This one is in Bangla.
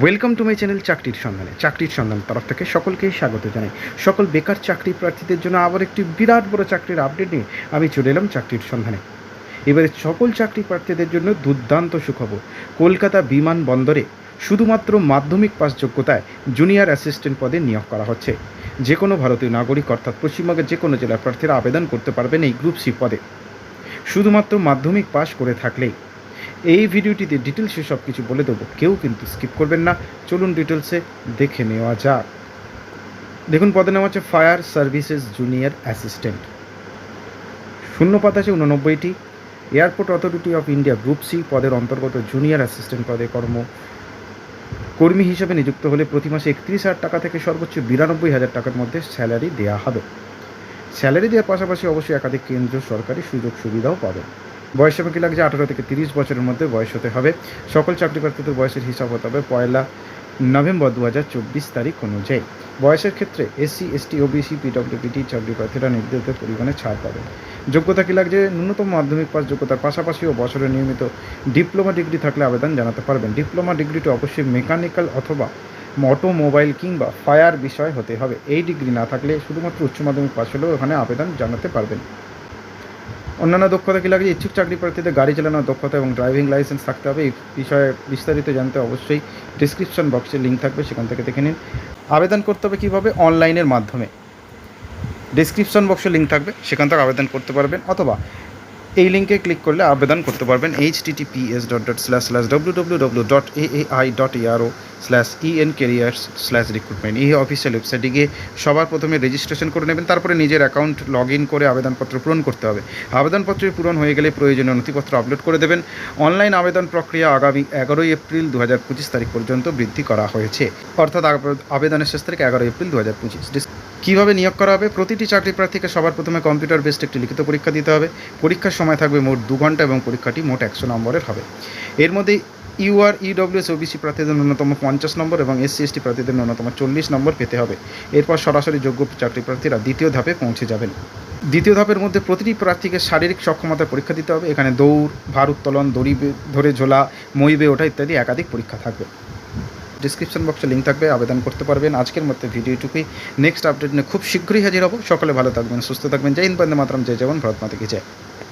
ওয়েলকাম টু মাই চ্যানেল চাকরির সন্ধানে চাকরির সন্ধান তরফ থেকে সকলকেই স্বাগত জানাই। সকল বেকার চাকরি প্রার্থীদের জন্য আবার একটি বিরাট বড় চাকরির আপডেট নিয়ে আমি চলে এলাম চাকরির সন্ধানে এবারে সকল চাকরি প্রার্থীদের জন্য দুর্দান্ত সুখবর। কলকাতা বিমানবন্দরে শুধুমাত্র মাধ্যমিক পাস যোগ্যতায় জুনিয়র অ্যাসিস্ট্যান্ট পদে নিয়োগ করা হচ্ছে। যে কোনো ভারতীয় নাগরিক অর্থাৎ পশ্চিমবঙ্গের যে কোনো জেলার প্রার্থীরা আবেদন করতে পারবেন এই গ্রুপ সি পদে। শুধুমাত্র মাধ্যমিক পাস করে থাকলেই এই ভিডিওটিতে ডিটেলসে সব কিছু বলে দেবো। কেউ কিন্তু স্কিপ করবেন না। চলুন ডিটেলসে দেখে নেওয়া যাক। দেখুন, পদে নেওয়া হচ্ছে ফায়ার সার্ভিসেস জুনিয়র অ্যাসিস্ট্যান্ট। শূন্য শূন্যপাত আছে উননব্বইটি airport authority of India group C পদের অন্তর্গত জুনিয়র অ্যাসিস্ট্যান্ট পদে কর্ম কর্মী হিসেবে নিযুক্ত হলে প্রতি মাসে একত্রিশ হাজার টাকা থেকে সর্বোচ্চ বিরানব্বই হাজার টাকার মধ্যে স্যালারি দেওয়া হবে। স্যালারি দেওয়ার পাশাপাশি অবশ্যই একাধিক কেন্দ্রীয় সরকারি সুযোগ সুবিধাও পাবেন। বয়স হবে কি লাগছে আঠারো থেকে তিরিশ বছরের মধ্যে বয়স হতে হবে। সকল চাকরি প্রার্থীদের বয়সের হিসাব হতে হবে পয়লা নভেম্বর দু হাজার চব্বিশ তারিখ অনুযায়ী। বয়সের ক্ষেত্রে এসসি, এসটি, ওবিসি পিডব্লিউপিটি চাকরি প্রার্থীরা নির্ধারিত পরিমাণে ছাড় পাবে যোগ্যতা কি লাগছে? ন্যূনতম মাধ্যমিক পাস যোগ্যতার পাশাপাশি ও বছরে নিয়মিত ডিপ্লোমা ডিগ্রি থাকলে আবেদন জানাতে পারবেন। ডিপ্লোমা ডিগ্রিটি অবশ্যই মেকানিক্যাল অথবা অটোমোবাইল কিংবা ফায়ার বিষয় হতে হবে। এই ডিগ্রি না থাকলে শুধুমাত্র উচ্চ মাধ্যমিক পাস হলেও এখানে আবেদন জানাতে পারবেন। অন্যান্য দক্ষতা কী লাগে ইচ্ছুক চাকরি প্রার্থীদের গাড়ি চালানোর দক্ষতা এবং ড্রাইভিং লাইসেন্স থাকতে হবে, এই বিষয়ে বিস্তারিত জানতে অবশ্যই ডিসক্রিপশন বক্সে লিঙ্ক থাকবে, সেখান থেকে দেখে নিন। আবেদন করতে হবে কীভাবে? অনলাইনের মাধ্যমে। ডিসক্রিপশন বক্সে লিঙ্ক থাকবে, সেখান থেকে আবেদন করতে পারবেন, অথবা এই লিঙ্কে ক্লিক করলে আবেদন করতে পারবেন H TTPS dot dot slash slash W W W dot A I dot aero slash EN careers slash recruitment এই অফিসিয়াল ওয়েবসাইটে গিয়ে সবার প্রথমে রেজিস্ট্রেশন করে নেবেন, তারপরে নিজের অ্যাকাউন্ট লগ ইন করে আবেদনপত্র পূরণ করতে হবে। আবেদনপত্রের পূরণ হয়ে গেলে প্রয়োজনীয় নথিপত্র আপলোড করে দেবেন। অনলাইন আবেদন প্রক্রিয়া আগামী এগারোই এপ্রিল দু হাজার পঁচিশ তারিখ পর্যন্ত বৃদ্ধি করা হয়েছে। অর্থাৎ আবেদনের শেষ তারিখ এগারোই এপ্রিল দু হাজার পঁচিশ কীভাবে নিয়োগ করা হবে? প্রতিটি চাকরি প্রার্থীকে সবার প্রথমে কম্পিউটার বেসড একটি লিখিত পরীক্ষা দিতে হবে। পরীক্ষার সময় থাকবে মোট দু ঘণ্টা এবং পরীক্ষাটি মোট একশো নম্বরের হবে। এর মধ্যে ইউআর, ইডব্লিউএস, ওবিসি প্রার্থীদের ন্যূনতম পঞ্চাশ নম্বর এবং এসসি, এসটি প্রার্থীদের ন্যূনতম চল্লিশ নম্বর পেতে হবে। এরপর সরাসরি যোগ্য চাকরি প্রার্থীরা দ্বিতীয় ধাপে পৌঁছে যাবেন। দ্বিতীয় ধাপের মধ্যে প্রতিটি প্রার্থীকে শারীরিক সক্ষমতার পরীক্ষা দিতে হবে। এখানে দৌড়, ভার উত্তোলন, দড়ি ধরে ঝোলা, মই বে ওঠা ইত্যাদি একাধিক পরীক্ষা থাকবে। ডিসক্রিপশন বক্সে লিঙ্ক থাকবে, আবেদন করতে পারবেন। আজকের মধ্যে ভিডিওটুকুই। নেক্সট আপডেট নিয়ে খুব শীঘ্রই হাজির হব। সকলে ভালো থাকবেন, সুস্থ থাকবেন। জয় হিন্দ, বন্দে মাতরম, জয় জওয়ান, ভারত মাতা কি